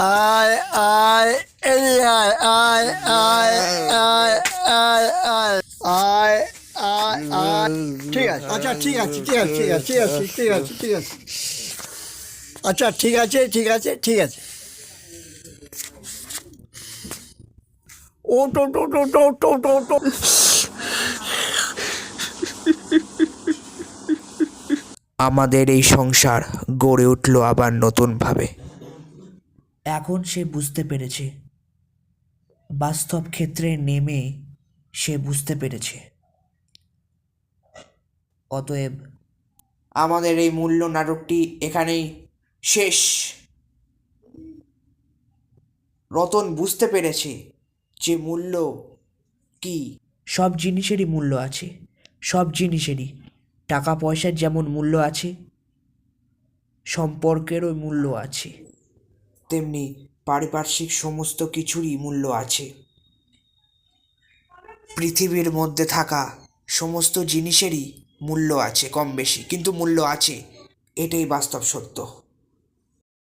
আয় আয় এদিকে আয় আয় আয় আয় আয় আয় আয় আয় আয় ঠিক আছে আচ্ছা ঠিক আছে ঠিক আছে ঠিক আছে আচ্ছা ঠিক আছে ঠিক আছে ঠিক আছে আমাদের এই সংসার গড়ে উঠল আবার নতুনভাবে এখন সে বুঝতে পেরেছে। বাস্তব ক্ষেত্রে নেমে সে বুঝতে পেরেছে। অতএব আমাদের এই মূল্য নাটকটি এখানেই শেষ। রতন বুঝতে পেরেছে যে মূল্য কি। সব জিনিসেরই মূল্য আছে। সব জিনিসেরই। টাকা পয়সার যেমন মূল্য আছে, সম্পর্কেরও মূল্য আছে। তেমনি পারিপার্শ্বিক সমস্ত কিছুরই মূল্য আছে। পৃথিবীর মধ্যে থাকা সমস্ত জিনিসেরই মূল্য আছে কম বেশি কিন্তু মূল্য আছে, এটাই বাস্তব সত্য।